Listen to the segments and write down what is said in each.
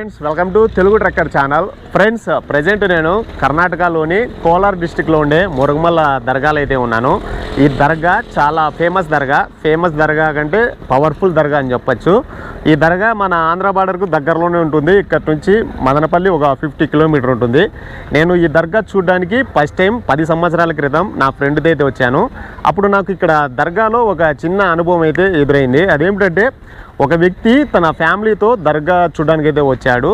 Friends welcome to Telugu trekker channel friends present నేను కర్ణాటకలోని కోలార్ డిస్టిక్లో ఉండే మురుగుమల్ల దర్గాలో అయితే ఉన్నాను. ఈ దర్గా చాలా ఫేమస్ దర్గా. ఫేమస్ దర్గా కంటే పవర్ఫుల్ దర్గా అని చెప్పొచ్చు. ఈ దర్గా మన ఆంధ్ర బార్డర్కు దగ్గరలోనే ఉంటుంది. ఇక్కడ నుంచి మదనపల్లి ఒక ఫిఫ్టీ కిలోమీటర్ ఉంటుంది. నేను ఈ దర్గా చూడడానికి ఫస్ట్ టైం పది సంవత్సరాల క్రితం నా ఫ్రెండ్తో అయితే వచ్చాను. అప్పుడు నాకు ఇక్కడ దర్గాలో ఒక చిన్న అనుభవం అయితే ఎదురైంది. అదేమిటంటే ఒక వ్యక్తి తన ఫ్యామిలీతో దర్గా చూడడానికి అయితే వచ్చాడు.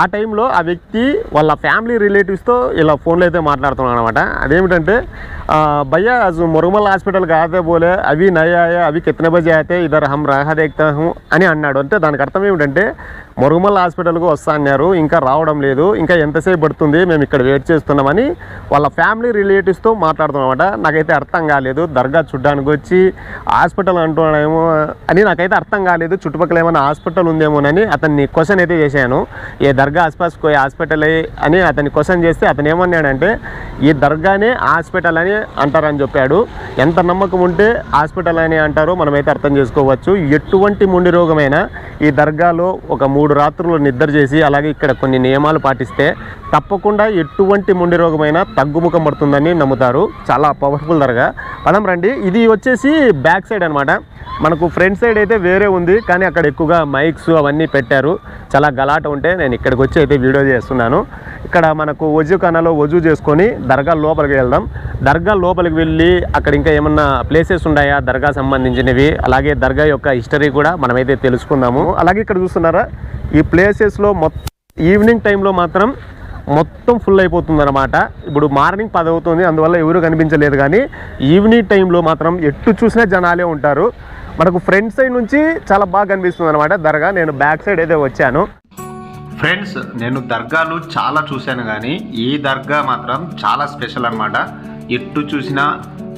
ఆ టైంలో ఆ వ్యక్తి వాళ్ళ ఫ్యామిలీ రిలేటివ్స్తో ఇలా ఫోన్లో అయితే మాట్లాడుతున్నాడు అనమాట అదేమిటంటే భయ్యా आज మురుగుమల్ హాస్పిటల్ కాదే బోలే. అవి నయ్యాయా అవి కితనే బజే అయితే ఇద్దరు హమ్ రాహా దేక్తా అని అన్నాడు. అంటే దానికి అర్థం ఏమిటంటే మురుగుమల్ హాస్పిటల్కు వస్తా అన్నారు ఇంకా రావడం లేదు ఇంకా ఎంతసేపు పడుతుంది మేము ఇక్కడ వెయిట్ చేస్తున్నామని వాళ్ళ ఫ్యామిలీ రిలేటివ్స్తో మాట్లాడుతున్నమాట. నాకైతే అర్థం కాలేదు దర్గా చూడ్డానికి వచ్చి హాస్పిటల్ అంటున్నాడేమో అని నాకైతే అర్థం కాలేదు చుట్టుపక్కల ఏమైనా హాస్పిటల్ ఉందేమోనని అతన్ని క్వశ్చన్ అయితే చేశాను. ఏ దర్గా ఆస్పాస్ కోయి హాస్పిటల్ అని అతన్ని క్వశ్చన్ చేస్తే అతను ఏమన్నాడంటే ఈ దర్గానే హాస్పిటల్ అని అంటారని చెప్పాడు. ఎంత నమ్మకం ఉంటే హాస్పిటల్ అని అంటారో మనమైతే అర్థం చేసుకోవచ్చు. ఎటువంటి ముండి రోగమైనా ఈ దర్గాలో ఒక మూడు రాత్రులు నిద్ర చేసి అలాగే ఇక్కడ కొన్ని నియమాలు పాటిస్తే తప్పకుండా ఎటువంటి ముండి రోగమైనా తగ్గుముఖం పడుతుందని నమ్ముతారు. చాలా పవర్ఫుల్ దర్గా. పదం రండి. ఇది వచ్చేసి బ్యాక్ సైడ్ అనమాట మనకు ఫ్రంట్ సైడ్ అయితే వేరే ఉంది కానీ అక్కడ ఎక్కువగా మైక్స్ అవన్నీ పెట్టారు. చాలా గలాట ఉంటే నేను ఇక్కడికి వచ్చి అయితే వీడియో చేస్తున్నాను. ఇక్కడ మనకు వజు కనలో వజు చేసుకొని దర్గా లోపలికి వెళ్దాం. దర్గా దర్గా లోపలికి వెళ్ళి అక్కడ ఇంకా ఏమన్నా ప్లేసెస్ ఉన్నాయా? దర్గా సంబంధించినవి. అలాగే దర్గా యొక్క హిస్టరీ కూడా మనమైతే తెలుసుకుందాము. అలాగే ఇక్కడ చూస్తున్నారా? ఈ ప్లేసెస్లో మొత్తం ఈవినింగ్ టైంలో మాత్రం మొత్తం ఫుల్ అయిపోతుంది అనమాట ఇప్పుడు మార్నింగ్ పది అవుతుంది అందువల్ల ఎవరు కనిపించలేదు కానీ ఈవినింగ్ టైంలో మాత్రం ఎటు చూసినా జనాలే ఉంటారు. మనకు ఫ్రంట్ సైడ్ నుంచి చాలా బాగా కనిపిస్తుంది అనమాట దర్గా నేను బ్యాక్ సైడ్ అయితే వచ్చాను. ఫ్రెండ్స్ నేను దర్గాలు చాలా చూశాను కానీ ఈ దర్గా మాత్రం చాలా స్పెషల్ అనమాట ఎటు చూసినా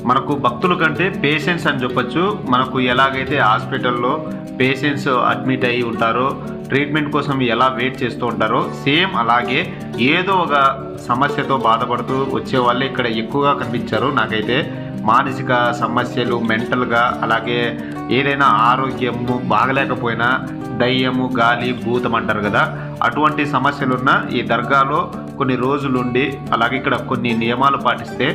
మనకు భక్తుల కంటే పేషెంట్స్ అని చెప్పొచ్చు. మనకు ఎలాగైతే హాస్పిటల్లో పేషెంట్స్ అడ్మిట్ అయ్యి ఉంటారో ట్రీట్మెంట్ కోసం ఎలా వెయిట్ చేస్తూ ఉంటారో సేమ్ అలాగే ఏదో ఒక సమస్యతో బాధపడుతూ వచ్చే వాళ్ళే ఇక్కడ ఎక్కువగా కనిపించారు నాకైతే. మానసిక సమస్యలు మెంటల్గా అలాగే ఏదైనా ఆరోగ్యము బాగలేకపోయినా దయ్యము గాలి భూతం అంటారు కదా అటువంటి సమస్యలున్న ఈ దర్గాలో కొన్ని రోజులుండి అలాగే ఇక్కడ కొన్ని నియమాలు పాటిస్తే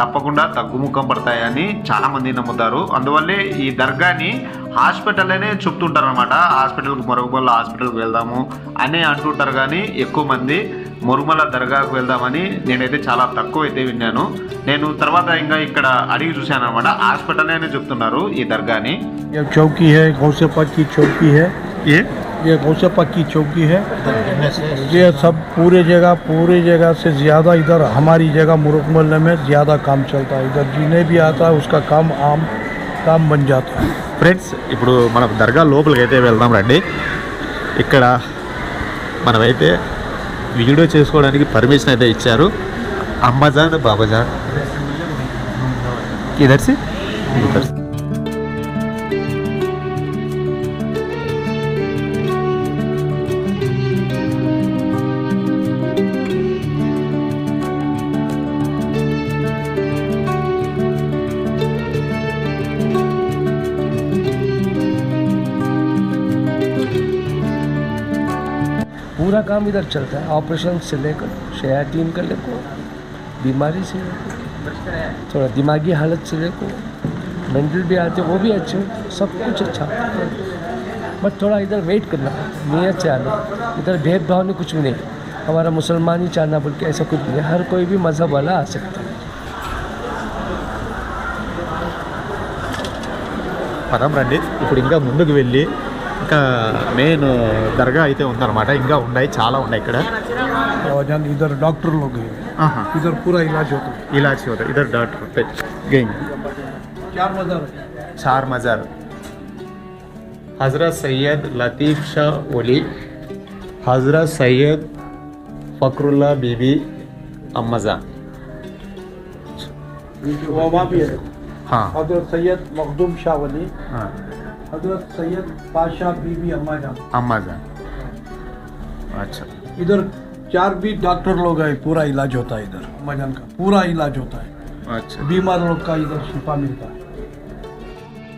తప్పకుండా తగ్గుముఖం పడతాయని చాలామంది నమ్ముతారు. అందువల్లే ఈ దర్గాని హాస్పిటల్ అనే చెప్తుంటారు అనమాట హాస్పిటల్కి మరుగుబల్ల హాస్పిటల్కి వెళ్దాము అనే అంటుంటారు కానీ ఎక్కువ మంది మురుమల దర్గాకు వెళ్దామని నేనైతే చాలా తక్కువ అయితే విన్నాను నేను తర్వాత ఇంకా ఇక్కడ అడిగి చూశాను అనమాట హాస్పిటల్ అనే చెప్తున్నారు ఈ దర్గాని ये चौकी है गौसेपा की चौकी है ఏ ये गौसेपा की चौकी है ये सब पूरे जगह पूरे जगह से ज़्यादा इधर हमारी जगह मुरुक मोहल्ले में ज़्यादा काम चलता है इधर जिन्हें भी आता है उसका काम आम काम बन जाता है ఫ్రెండ్స్ ఇప్పుడు మన దర్గా లోపలికి అయితే వెళ్దాం రండి ఇక్కడ మనమైతే వీడియో చేసుకోవడానికి పర్మిషన్ అయితే ఇచ్చారు. అమ్మజాన్ బాబాజాన్. ఇదర్సి ఇదర్సి इधर चलता है ऑपरेशन से लेकर शयातीन का लेकर बीमारी से लेकर थोड़ा दिमागी हालत से लेकर मेंटल भी आते वो भी अच्छे होते हैं, सब कुछ अच्छा होता है बट थोड़ा इधर वेट करना नियत से आना इधर भेदभाव नहीं कुछ भी नहीं हमारा मुसलमान ही चाहना बोल के ऐसा कुछ नहीं है हर कोई भी मज़हब वाला आ सकता है పదం రండి ఇప్పుడు ఇంకా ముందుకు వెళ్ళి ఇంకా మెయిన్ దర్గా అయితే ఉందన్నమాట ఇంకా ఉన్నాయి చాలా ఉన్నాయి ఇక్కడ और जहाँ इधर डॉक्टर लोग हैं इधर पूरा इलाज होता है ఇలా చూడ ఇద్దరు డాక్టర్ గెయింగ్ चार मज़ार చార్ మజార్ హజరత్ సయ్యద్ లతీఫ్ షా ఒలి హజరత్ సయ్యద్ ఫక్రుల్లా బీబీ అమ్మజా वो वहाँ भी है हाँ हजरत सैयद मखदूम शाह वली हाँ हजरत सैयद पाशाह बीबी अम्मा जान అమ్మజా అచ్చా इधर चार भी डॉक्टर लोग हैं पूरा इलाज होता है इधर अम्माजान का पूरा इलाज होता है అచ్చా बीमार लोग का इधर शिफा मिलता है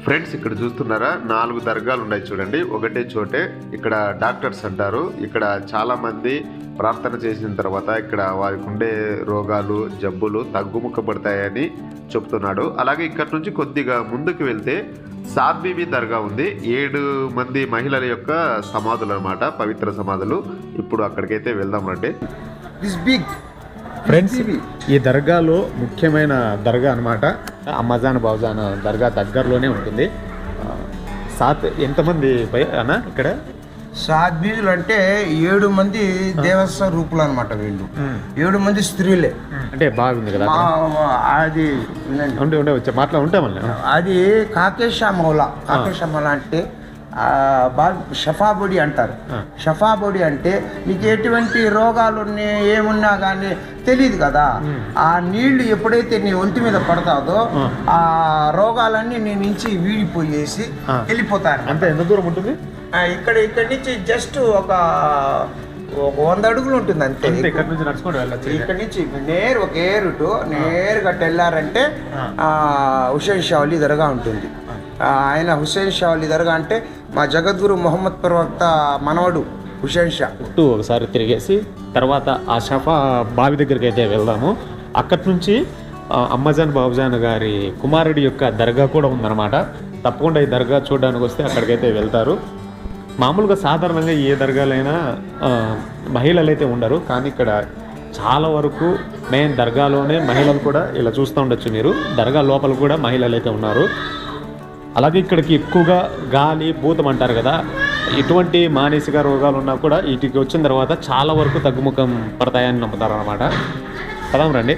ఫ్రెండ్స్ ఇక్కడ చూస్తున్నారా నాలుగు దర్గాలు ఉన్నాయి చూడండి ఒకటే చోటే ఇక్కడ డాక్టర్స్ అంటారు ఇక్కడ చాలా మంది ప్రార్థన చేసిన తర్వాత ఇక్కడ వారికి ఉండే రోగాలు జబ్బులు తగ్గుముఖపడతాయని చెప్తున్నాడు అలాగే ఇక్కడ నుంచి కొద్దిగా ముందుకు వెళ్తే సాద్ బీబీ దర్గా ఉంది. ఏడు మంది మహిళల యొక్క సమాధులు అనమాట పవిత్ర సమాధులు. ఇప్పుడు అక్కడికైతే వెళ్దాం రండి. ఫ్రెండ్స్ ఈ దర్గాలో ముఖ్యమైన దర్గా అనమాట అమ్మజాన్ బావుజాన్ దర్గా దగ్గరలోనే ఉంటుంది. ఆ, సాత్ ఎంతమంది పై అన్న ఇక్కడ? సాత్ బీజులు అంటే ఏడు మంది దేవస్వ రూపులు అనమాట వీళ్ళు ఏడు మంది స్త్రీలే. అంటే బాగుంది కదా అది. ఉండే ఉండే వచ్చే మాట్లా అది కాకేశా మౌల కాకేశా మౌల అంటే షఫాబొడి అంటారు. షఫాబొడి అంటే నీకు ఎటువంటి రోగాలు ఉన్నాయి, ఏమున్నా కానీ తెలియదు కదా. ఆ నీళ్ళు ఎప్పుడైతే నీ ఒంటి మీద పడతాదో ఆ. రోగాలన్నీ నీ నుంచి వీడిపోయేసి. వెళ్ళిపోతారు. అంత ఎంత దూరం ఉంటుంది? ఇక్కడ ఇక్కడ నుంచి జస్ట్ ఒక ఒక వంద అడుగులు ఉంటుంది అంతే. ఇక్కడ నుంచి నడుచుకుంటూ వెళ్ళచ్చు ఇక్కడ నుంచి నేరు ఒక ఏరుటు నేరుగా వెళ్ళారంటే హుసేన్ షావలి దర్గా ఉంటుంది. ఆయన హుసేన్ షావలి దర్గా అంటే మా జగద్గురు మొహమ్మద్ ప్రవక్త మనవడు హుషేన్ షా. చుట్టూ ఒకసారి తిరిగేసి తర్వాత ఆ షఫా బావి దగ్గరికి అయితే వెళ్దాము. అక్కడి నుంచి అమ్మజాన్ బాబుజాన్ గారి కుమారుడి యొక్క దర్గా కూడా ఉందన్నమాట. తప్పకుండా ఈ దర్గా చూడడానికి వస్తే అక్కడికైతే వెళ్తారు. మామూలుగా సాధారణంగా ఏ దర్గాలైనా మహిళలు అయితే ఉండరు. కానీ ఇక్కడ చాలా వరకు మెయిన్ దర్గాలోనే మహిళలు కూడా ఇలా చూస్తూ ఉండొచ్చు మీరు. దర్గా లోపల కూడా మహిళలు అయితే ఉన్నారు. అలాగే ఇక్కడికి ఎక్కువగా గాలి భూతం అంటారు కదా ఇటువంటి మానసిక రోగాలు ఉన్నా కూడా వీటికి వచ్చిన తర్వాత చాలా వరకు తగ్గుముఖం పడతాయని నమ్ముతారు అనమాట పదాం రండి.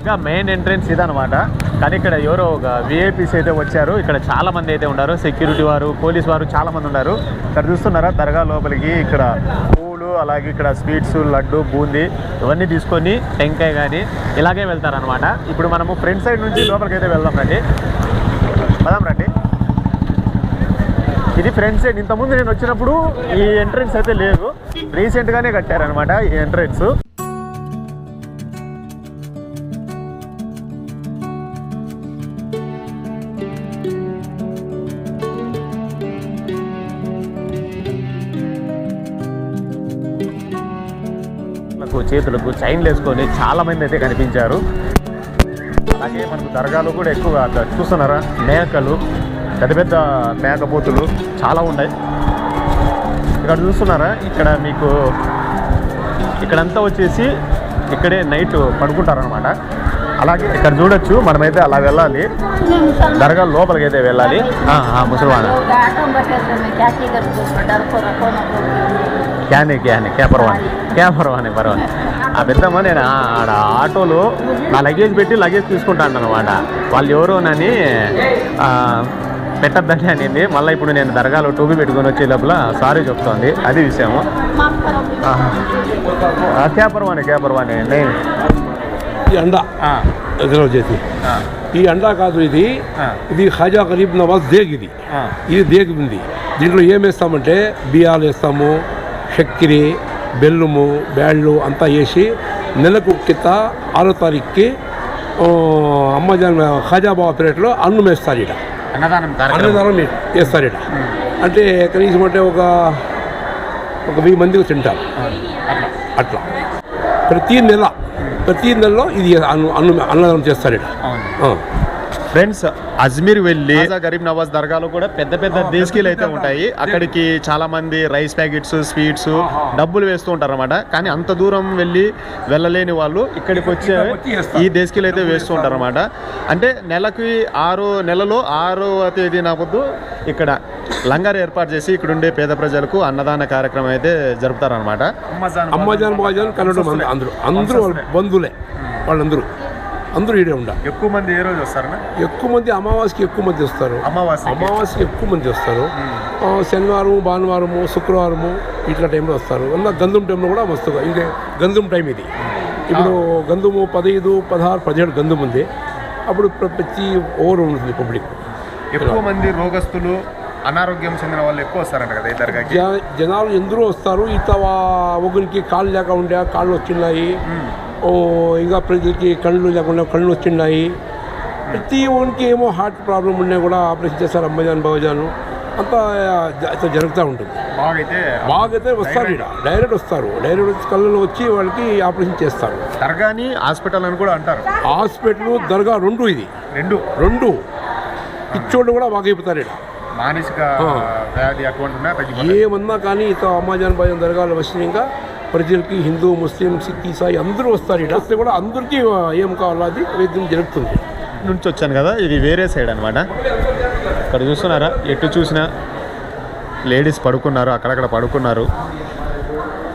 ఇంకా మెయిన్ ఎంట్రెన్స్ ఇదనమాట కానీ ఇక్కడ ఎవరో ఒక విఐపీస్ అయితే వచ్చారు. ఇక్కడ చాలా మంది అయితే ఉన్నారు. సెక్యూరిటీ వారు పోలీస్ వారు చాలా మంది ఉన్నారు. ఇక్కడ చూస్తున్నారా? దర్గా లోపలికి ఇక్కడ పూలు అలాగే ఇక్కడ స్వీట్స్ లడ్డు బూందీ ఇవన్నీ తీసుకొని టెంకాయ కానీ ఇలాగే వెళ్తారనమాట ఇప్పుడు మనము ఫ్రంట్ సైడ్ నుంచి లోపలికి అయితే వెళ్దాం రండి. పదాం రండి. ఇది ఫ్రంట్ సైడ్ ఇంతకుముందు నేను వచ్చినప్పుడు ఈ ఎంట్రన్స్ అయితే లేదు. రీసెంట్గానే కట్టారనమాట ఈ ఎంట్రన్స్ నాకు చేతులకు చైన్లు వేసుకొని చాలా మంది అయితే కనిపించారు. అలాగే మనకు దర్గాలు కూడా ఎక్కువగా చూస్తున్నారా? మేకలు పెద్ద పెద్ద మేకపోతులు చాలా ఉన్నాయి. ఇక్కడ చూస్తున్నారా? ఇక్కడ మీకు ఇక్కడంతా వచ్చేసి ఇక్కడే నైట్ పడుకుంటారనమాట అలాగే ఇక్కడ చూడొచ్చు మనమైతే అలా వెళ్ళాలి. దర్గా లోపలికి అయితే వెళ్ళాలి ముసల్మాన. క్యానీ క్యానీ కేపర్వాణి కేపర్వాణి క్యా ఆ పెద్దమ్మ నేను ఆడ ఆటోలో నా లగేజ్ పెట్టి లగేజ్ తీసుకుంటాను అనమాట వాళ్ళు ఎవరోనని పెట్టద్దని అనింది. మళ్ళీ ఇప్పుడు నేను దర్గాలో టూబీ పెట్టుకొని వచ్చే లోపల సారీ చెప్తోంది. అది విషయము. కేపర్వాణి అండి ఈ అండా. చేసి ఈ అండా కాదు ఇది. ఇది ఖాజా గరీబ్ నవాజ్ దేగ్ ఇది. ఇది దేగ్ ఉంది. దీంట్లో ఏమేస్తామంటే వేస్తామంటే బియ్యాలు వేస్తాము చక్కెర బెల్లము బ్యాళ్ళు అంతా వేసి నెలకు కింద ఆరో తారీఖుకి ఆ, అమ్మజాన్ ఖాజా బాబా పీరియడ్లో అన్నం వేస్తారు ఇట అన్నదానం వేస్తారు ఇట అంటే కనీసం అంటే ఒక ఒక వెయ్యి మందికి తింటారు. అట్లా. ప్రతి నెల ప్రతి నెలలో ఇది అన్నం అన్నం అన్నదానం చేస్తారు ఇట. ఫ్రెండ్స్ అజ్మీర్ వెళ్ళి గరీబ్ నవాజ్ దర్గాలో కూడా పెద్ద పెద్ద దేశకీలు అయితే ఉంటాయి. అక్కడికి చాలా మంది రైస్ ప్యాకెట్స్ స్వీట్స్ డబ్బులు వేస్తూ ఉంటారు అనమాట కానీ అంత దూరం వెళ్ళి వెళ్ళలేని వాళ్ళు ఇక్కడికి వచ్చే ఈ దేశకీలు అయితే వేస్తూ ఉంటారు అనమాట అంటే నెలకి ఆరు నెలలో ఆరవ తేదీ నాపొద్దు ఇక్కడ లంగర్ ఏర్పాటు చేసి ఇక్కడ ఉండే పేద ప్రజలకు అన్నదాన కార్యక్రమం అయితే జరుపుతారనమాట అమ్మాజాన్ బాజాన్ కన్నడ మంది అందరూ. అందరూ వాళ్ళ బంధువులే. వాళ్ళందరూ. అందరూ ఈడే ఉండాలి. ఎక్కువ మంది ఏ రోజు వస్తారన్నా? ఎక్కువ మంది అమావాస్యకి ఎక్కువ మంది వస్తారు. అమావాస్యకి. అమావాస్యకి ఎక్కువ మంది వస్తారు. శనివారం భానువారము శుక్రవారము ఇట్లా టైంలో వస్తారు. అన్న గంధం టైంలో కూడా వస్తుంది ఇంకా గంధం టైం ఇది. ఇప్పుడు గంధము పదహైదు పదహారు పదిహేడు గంధం ఉంది. అప్పుడు ప్ర- ప్రతి ఓవర్ ఉంటుంది పబ్లిక్ ఎక్కువ మంది రోగస్తులు అనారోగ్యం చెందిన వాళ్ళు ఎక్కువ వస్తారంట కదా జ- జనాలు ఎందరో వస్తారు. ఇత ఒకరికి కాళ్ళు లేక ఉండే కాళ్ళు వచ్చినాయి ఓ ఇంకా ప్రజలకి కళ్ళు లేకుండా కళ్ళు వచ్చినాయి ప్రతి ఒక్కరికి ఏమో హార్ట్ ప్రాబ్లం ఉన్నా కూడా ఆపరేషన్ చేస్తారు అమ్మజాన్ బావజాను. అంతా జరుగుతూ ఉంటుంది. బాగా అయితే బాగైతే వస్తారు ఇక్కడ డైరెక్ట్ వస్తారు. డైరెక్ట్ వచ్చి కళ్ళలో వచ్చి వాళ్ళకి ఆపరేషన్ చేస్తారు. దర్గాని హాస్పిటల్ అని కూడా అంటారు. హాస్పిటల్ దర్గా రెండు ఇది. రెండు. రెండు. పిచ్చోళ్ళు కూడా బాగైపోతారు ఇక్కడ మానసిక. వ్యాధి అటువంటి ఏమన్నా కానీ ఇత అమ్మాజాన్ బాజాన్ దర్గాలు వచ్చినాక ప్రజలకి హిందూ ముస్లిం సిక్ ఈసాయి అందరూ వస్తారు ఇక్కడ. వస్తే కూడా అందరికీ ఏం కావాలో అది వైద్యం జరుగుతుంది. నుంచి వచ్చాను కదా ఇది వేరే సైడ్ అనమాట ఇక్కడ చూస్తున్నారా? ఎటు చూసినా లేడీస్ పడుకున్నారు అక్కడక్కడ పడుకున్నారు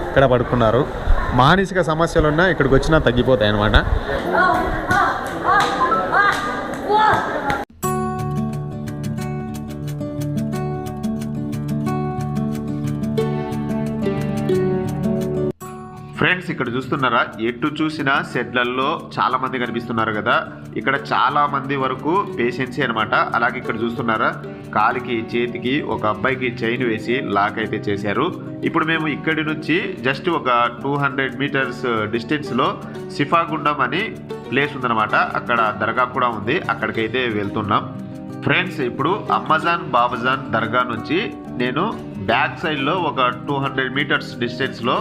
ఇక్కడ పడుకున్నారు. మానసిక సమస్యలు ఉన్నా ఇక్కడికి వచ్చినా తగ్గిపోతాయి అనమాట ఫ్రెండ్స్ ఇక్కడ చూస్తున్నారా? ఎటు చూసినా షెడ్లల్లో చాలా మంది కనిపిస్తున్నారు కదా. ఇక్కడ చాలా మంది వరకు పేషెంట్సే అనమాట అలాగే ఇక్కడ చూస్తున్నారా? కాలికి చేతికి ఒక అబ్బాయికి చైన్ వేసి లాక్ అయితే చేశారు. ఇప్పుడు మేము ఇక్కడి నుంచి జస్ట్ ఒక టూ హండ్రెడ్ మీటర్స్ డిస్టెన్స్లో సిఫాగుండం అని ప్లేస్ ఉందన్నమాట. అక్కడ దర్గా కూడా ఉంది. అక్కడికైతే వెళ్తున్నాం. ఫ్రెండ్స్ ఇప్పుడు అమ్మజాన్ బాబజాన్ దర్గా నుంచి నేను బ్యాక్ సైడ్లో ఒక టూ హండ్రెడ్ మీటర్స్ డిస్టెన్స్లో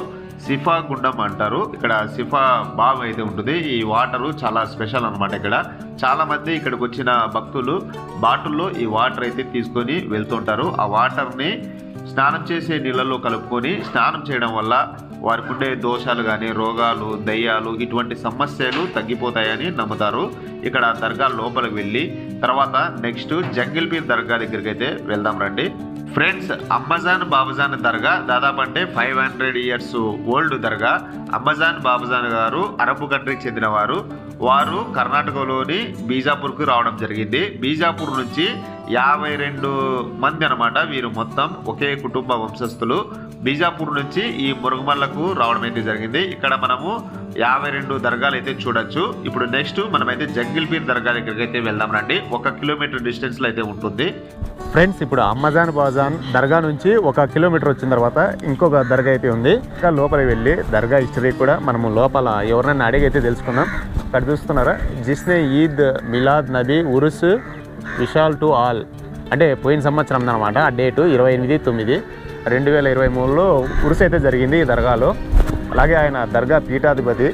సిఫా గుండం అంటారు. ఇక్కడ సిఫా బావ్ అయితే ఉంటుంది. ఈ వాటరు చాలా స్పెషల్ అన్నమాట ఇక్కడ. చాలా మంది ఇక్కడికి వచ్చిన భక్తులు బాటిల్లో ఈ వాటర్ అయితే తీసుకొని వెళ్తుంటారు ఆ వాటర్ని స్నానం చేసే నీళ్ళలో కలుపుకొని స్నానం చేయడం వల్ల వారికి ఉండే దోషాలు కానీ రోగాలు దయ్యాలు ఇటువంటి సమస్యలు తగ్గిపోతాయని నమ్ముతారు. ఇక్కడ దర్గా లోపలికి వెళ్ళి తర్వాత నెక్స్ట్ జంగిల్ పీర్ దర్గా దగ్గరికి అయితే వెళ్దాం రండి. ఫ్రెండ్స్ అమ్మజాన్ బాబజాన్ దర్గా దాదాపు అంటే ఫైవ్ హండ్రెడ్ ఇయర్స్ ఓల్డ్ దర్గా. అమ్మజాన్ బాబజాన్ గారు అరబ్ కంట్రీకి చెందినవారు. వారు కర్ణాటకలోని బీజాపూర్కు రావడం జరిగింది. బీజాపూర్ నుంచి యాభై రెండు మంది అనమాట వీరు మొత్తం ఒకే కుటుంబ వంశస్థులు. బీజాపూర్ నుంచి ఈ మురుగుమల్లకు రావడం అయితే జరిగింది. ఇక్కడ మనము యాభై రెండు దర్గాలు అయితే చూడొచ్చు. ఇప్పుడు నెక్స్ట్ మనమైతే జంగిల్ పీర్ దర్గా దగ్గరికి అయితే వెళ్దాం రండి. ఒక కిలోమీటర్ డిస్టెన్స్లో అయితే ఉంటుంది. ఫ్రెండ్స్ ఇప్పుడు అమ్మజాన్ బాజాన్ దర్గా నుంచి ఒక కిలోమీటర్ వచ్చిన తర్వాత ఇంకొక దర్గా అయితే ఉంది. ఇంకా లోపలికి వెళ్ళి దర్గా హిస్టరీ కూడా మనము లోపల ఎవరినైనా అడిగి అయితే తెలుసుకుందాం. ఇక్కడ చూస్తున్నారా? జిస్నే ఈద్ మిలాద్ నబీ ఉరుస్ విశాల్ టు ఆల్. అంటే పోయిన సంవత్సరం అనమాట ఆ డేటు ఇరవై ఎనిమిది తొమ్మిది రెండు వేల ఇరవై మూడులో ఉరుసు అయితే జరిగింది ఈ దర్గాలో. అలాగే ఆయన దర్గా పీఠాధిపతి.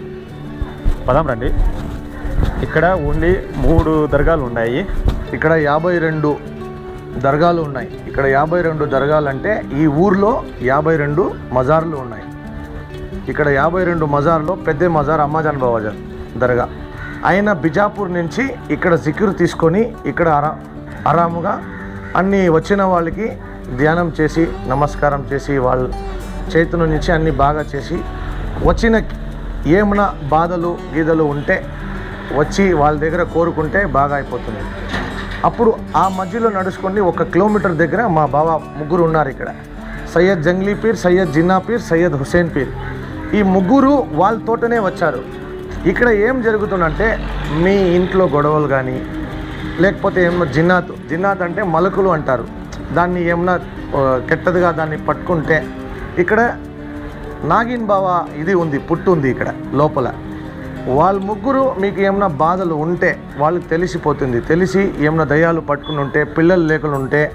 పదాం రండి. ఇక్కడ ఓన్లీ మూడు దర్గాలు ఉన్నాయి. ఇక్కడ యాభై రెండు దర్గాలు ఉన్నాయి. ఇక్కడ యాభై రెండు దర్గాలు అంటే ఈ ఊర్లో యాభై రెండు మజార్లు ఉన్నాయి. ఇక్కడ యాభై రెండు మజార్లో పెద్ద మజార్ అమ్మాజాన్ బాబాజార్ దర్గా. ఆయన బిజాపూర్ నుంచి ఇక్కడ జిక్రు తీసుకొని ఇక్కడ ఆరా ఆరాముగా అన్నీ వచ్చిన వాళ్ళకి ధ్యానం చేసి నమస్కారం చేసి వాళ్ళ చేతుల నుంచి అన్నీ బాగా చేసి వచ్చిన ఏమైనా బాధలు గీదలు ఉంటే వచ్చి వాళ్ళ దగ్గర కోరుకుంటే బాగా అయిపోతుంది. అప్పుడు ఆ మధ్యలో నడుచుకొని ఒక కిలోమీటర్ దగ్గర మా బావ ముగ్గురు ఉన్నారు ఇక్కడ. Syed Jangli peer Syed Jinna peer Syed Hussain peer. ఈ ముగ్గురు వాళ్ళతోటనే వచ్చారు. ఇక్కడ ఏం జరుగుతుందంటే మీ ఇంట్లో గొడవలు కానీ లేకపోతే ఏమన్నా జిన్నాత్ జిన్నాత్ అంటే మలకులు అంటారు. దాన్ని ఏమన్నా కెట్టదిగా దాన్ని పట్టుకుంటే ఇక్కడ నాగిన్ బావ ఇది ఉంది పుట్టు ఉంది ఇక్కడ లోపల. వాళ్ళ ముగ్గురు మీకు ఏమైనా బాధలు ఉంటే వాళ్ళకి తెలిసిపోతుంది. తెలిసి ఏమైనా దయాలు పట్టుకుని ఉంటే పిల్లలు లేకుండా ఉంటే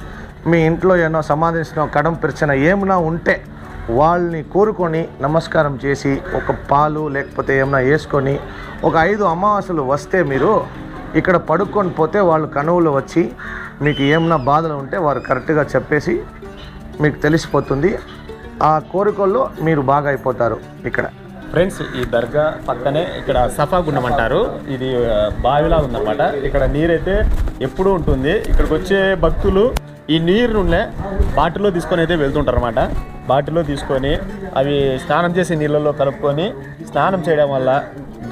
మీ ఇంట్లో ఏమైనా సమాధించిన కడం పెరిచిన ఏమైనా ఉంటే వాళ్ళని కోరుకొని నమస్కారం చేసి ఒక పాలు లేకపోతే ఏమైనా వేసుకొని ఒక ఐదు అమావాస్యలు వస్తే మీరు ఇక్కడ పడుకొని పోతే వాళ్ళు కనువులు వచ్చి మీకు ఏమైనా బాధలు ఉంటే వారు కరెక్ట్గా చెప్పేసి మీకు తెలిసిపోతుంది. ఆ కోరికల్లో మీరు బాగా అయిపోతారు ఇక్కడ. ఫ్రెండ్స్ ఈ దర్గా పక్కనే ఇక్కడ సఫా గుండం అంటారు. ఇది బావిలా ఉందన్నమాట. ఇక్కడ నీరైతే ఎప్పుడూ ఉంటుంది. ఇక్కడికి వచ్చే భక్తులు ఈ నీరు నుండే బాటిల్లో తీసుకొని అయితే వెళ్తుంటారు అనమాట బాటిల్లో తీసుకొని అవి స్నానం చేసే నీళ్ళల్లో కలుపుకొని స్నానం చేయడం వల్ల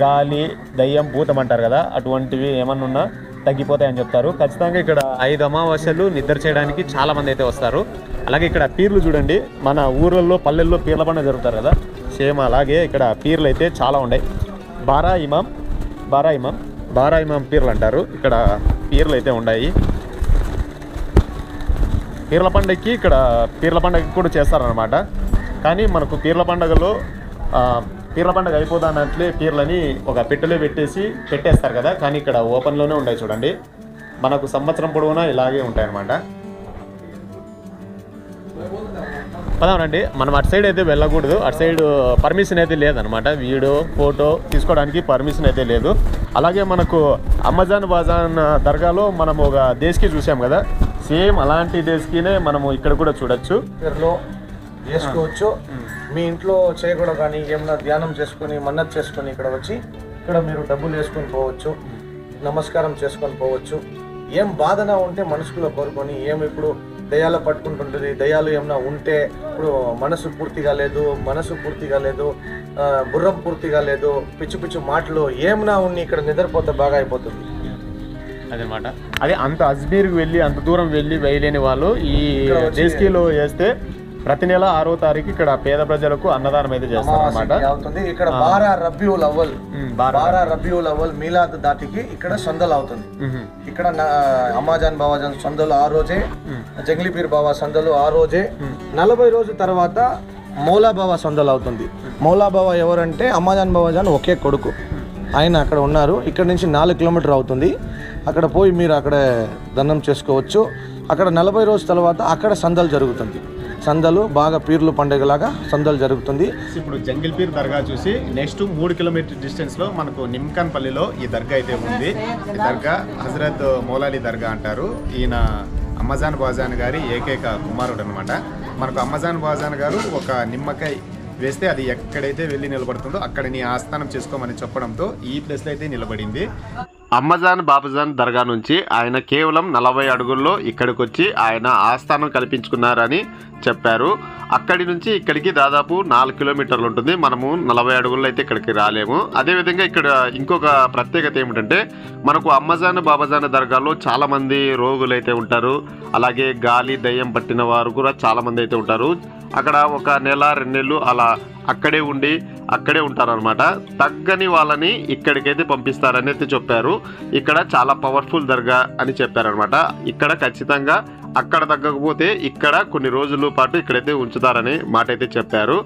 గాలి దయ్యం భూతం అంటారు కదా అటువంటివి ఏమన్నా ఉన్నా తగ్గిపోతాయని చెప్తారు. ఖచ్చితంగా ఇక్కడ ఐదు అమావాస్యలు నిద్ర చేయడానికి చాలా మంది అయితే వస్తారు. అలాగే ఇక్కడ పీర్లు చూడండి. మన ఊర్లలో పల్లెల్లో పీర్ల పండుగ జరుగుతారు కదా సేమ్ అలాగే ఇక్కడ పీర్లు అయితే చాలా ఉన్నాయి. బారా ఇమాం బారా ఇమాం బారా ఇమాం పీర్లు అంటారు. ఇక్కడ పీర్లు అయితే ఉన్నాయి. పీర్ల పండగకి ఇక్కడ పీర్ల పండగకి కూడా చేస్తారనమాట కానీ మనకు పీర్ల పండగలో పీర్ల పండగ అయిపోదానట్లే పీర్లని ఒక పెట్టెలో పెట్టేసి పెట్టేస్తారు కదా. కానీ ఇక్కడ ఓపెన్లోనే ఉన్నాయి చూడండి. మనకు సంవత్సరం పొడవునా ఇలాగే ఉంటాయన్నమాట. పదామండి మనం అటు సైడ్ అయితే వెళ్ళకూడదు. అటు సైడ్ పర్మిషన్ అయితే లేదనమాట. వీడియో ఫోటో తీసుకోవడానికి పర్మిషన్ అయితే లేదు. అలాగే మనకు అమెజాన్ బాజాన్ దర్గాలో మనం ఒక దేశకి చూసాం కదా. సేమ్ అలాంటి దేశకినే మనము ఇక్కడ కూడా చూడొచ్చు. చేసుకోవచ్చు మీ ఇంట్లో చేయకూడదు కానీ ఏమన్నా ధ్యానం చేసుకొని మన్నత్ చేసుకొని ఇక్కడ వచ్చి ఇక్కడ మీరు డబ్బులు వేసుకొని పోవచ్చు. నమస్కారం చేసుకొని పోవచ్చు. ఏం బాధన ఉంటే మనసులో కోరుకొని ఏం ఇప్పుడు దయాలు పట్టుకుంటుంటుంది దయాలు ఏమన్నా ఉంటే ఇప్పుడు మనసు పూర్తిగా లేదు మనసు పూర్తిగా లేదు బుర్రం పూర్తిగా లేదు పిచ్చి పిచ్చి మాటలు ఏమన్నా ఉన్ని ఇక్కడ నిద్రపోతే బాగా అయిపోతుంది. అదనమాట అదే అంత అజ్మీర్కి వెళ్ళి అంత దూరం వెళ్ళి వేయలేని వాళ్ళు ఈ దేశకీలో వేస్తే ప్రతి నెల ఆరో తారీఖు ఇక్కడ పేద ప్రజలకు అన్నదానం అయితే చేస్తారు అనమాట అవుతుంది. ఇక్కడ బారా రబియుల్ అవ్వల్ బారా రబియుల్ అవ్వల్ మీలాద్ దాటికి ఇక్కడ సందలు అవుతుంది. ఇక్కడ నా- అమాజాన్ బాబాజాన్ సందలు ఆ రోజే జంగ్లీపీర్ బాబా సందలు ఆ రోజే. నలభై రోజు తర్వాత మౌలా బాబా సందలు అవుతుంది. మౌలా బాబా ఎవరంటే అమాజాన్ బాబాజాన్ ఒకే కొడుకు. ఆయన అక్కడ ఉన్నారు. ఇక్కడ నుంచి నాలుగు కిలోమీటర్ అవుతుంది. అక్కడ పోయి మీరు అక్కడ దండం చేసుకోవచ్చు. అక్కడ నలభై రోజు తర్వాత అక్కడ సందలు జరుగుతుంది. సందలు బాగా పీర్లు పండుగలాగా సందలు జరుగుతుంది. ఇప్పుడు జంగిల్ పీర్ దర్గా చూసి నెక్స్ట్ మూడు కిలోమీటర్ డిస్టెన్స్లో మనకు నిమ్కాన్ పల్లిలో ఈ దర్గా అయితే ఉంది. ఈ దర్గా హజరత్ మౌలాలి దర్గా అంటారు. ఈయన అమ్మజాన్ బాజాన్ గారి ఏకైక కుమారుడు అనమాట మనకు అమ్మజాన్ బాజాన్ గారు ఒక నిమ్మకాయ వేస్తే అది ఎక్కడైతే వెళ్ళి నిలబడుతుందో అక్కడ నీ ఆస్థానం చేసుకోమని చెప్పడంతో ఈ ప్లేస్లో అయితే నిలబడింది. అమ్మజాన్ బాబజాన్ దర్గా నుంచి ఆయన కేవలం నలభై అడుగుల్లో ఇక్కడికి వచ్చి ఆయన ఆస్థానం కల్పించుకున్నారని చెప్పారు. అక్కడి నుంచి ఇక్కడికి దాదాపు నాలుగు కిలోమీటర్లు ఉంటుంది. మనము నలభై అడుగుల్లో అయితే ఇక్కడికి రాలేము. అదేవిధంగా ఇక్కడ ఇంకొక ప్రత్యేకత ఏమిటంటే మనకు అమ్మజాన్ బాబాజాన్ దర్గాలో చాలామంది రోగులు అయితే ఉంటారు. అలాగే గాలి దయ్యం పట్టిన వారు కూడా చాలామంది అయితే ఉంటారు. అక్కడ ఒక నెల రెండు నెలలు అలా అక్కడే ఉండి అక్కడే ఉంటారనమాట తగ్గని వాళ్ళని ఇక్కడికైతే పంపిస్తారని అయితే చెప్పారు. ఇక్కడ చాలా పవర్ఫుల్ దర్గా అని చెప్పారనమాట ఇక్కడ ఖచ్చితంగా అక్కడ తగ్గకపోతే ఇక్కడ కొన్ని రోజుల పాటు ఇక్కడైతే ఉంచుతారని మాట అయితే చెప్పారు.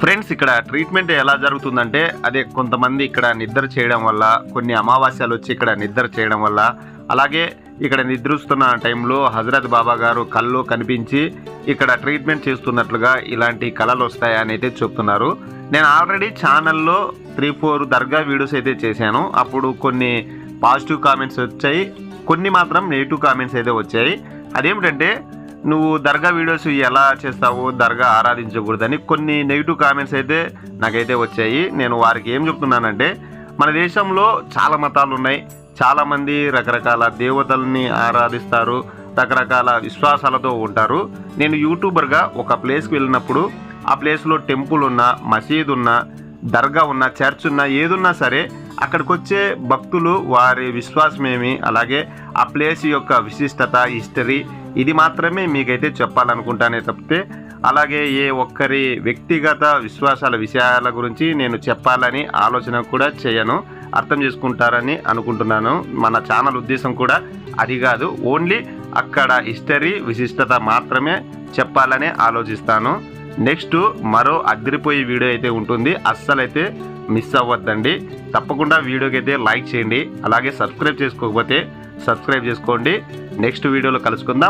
ఫ్రెండ్స్ ఇక్కడ ట్రీట్మెంట్ ఎలా జరుగుతుందంటే అదే కొంతమంది ఇక్కడ నిద్ర చేయడం వల్ల కొన్ని అమావాస్యాలు వచ్చి ఇక్కడ నిద్ర చేయడం వల్ల అలాగే ఇక్కడ నిద్రిస్తున్న టైంలో హజరత్ బాబా గారు కళ్ళు కనిపించి ఇక్కడ ట్రీట్మెంట్ చేస్తున్నట్లుగా ఇలాంటి కళలు వస్తాయని అయితే చెప్తున్నారు. నేను ఆల్రెడీ ఛానల్లో త్రీ ఫోర్ దర్గా వీడియోస్ అయితే చేశాను. అప్పుడు కొన్ని పాజిటివ్ కామెంట్స్ వచ్చాయి. కొన్ని మాత్రం నెగిటివ్ కామెంట్స్ అయితే వచ్చాయి. అదేమిటంటే నువ్వు దర్గా వీడియోస్ ఎలా చేస్తావు దర్గా ఆరాధించకూడదని కొన్ని నెగిటివ్ కామెంట్స్ అయితే నాకైతే వచ్చాయి. నేను వారికి ఏం చెప్తున్నానంటే మన దేశంలో చాలా మతాలు ఉన్నాయి. చాలామంది రకరకాల దేవతల్ని ఆరాధిస్తారు రకరకాల విశ్వాసాలతో ఉంటారు. నేను యూట్యూబర్గా ఒక ప్లేస్కి వెళ్ళినప్పుడు ఆ ప్లేస్లో టెంపుల్ ఉన్నా మసీద్ ఉన్నా దర్గా ఉన్న చర్చ్ ఉన్న ఏదున్నా సరే అక్కడికి వచ్చే భక్తులు వారి విశ్వాసం ఏమి అలాగే ఆ ప్లేస్ యొక్క విశిష్టత హిస్టరీ ఇది మాత్రమే మీకైతే చెప్పాలనుకుంటానే తప్పితే అలాగే ఏ ఒక్కరి వ్యక్తిగత విశ్వాసాల విషయాల గురించి నేను చెప్పాలని ఆలోచన కూడా చేయను. అర్థం చేసుకుంటారని అనుకుంటున్నాను. మన ఛానల్ ఉద్దేశం కూడా అది కాదు. ఓన్లీ అక్కడ హిస్టరీ విశిష్టత మాత్రమే చెప్పాలని ఆలోచిస్తాను. నెక్స్ట్ మరో అదిరిపోయే వీడియో అయితే ఉంటుంది. అస్సలైతే మిస్ అవ్వద్దండి. తప్పకుండా వీడియోకి అయితే లైక్ చేయండి. అలాగే సబ్స్క్రైబ్ చేసుకోకపోతే సబ్స్క్రైబ్ చేసుకోండి. నెక్స్ట్ వీడియోలో కలుసుకుందాం.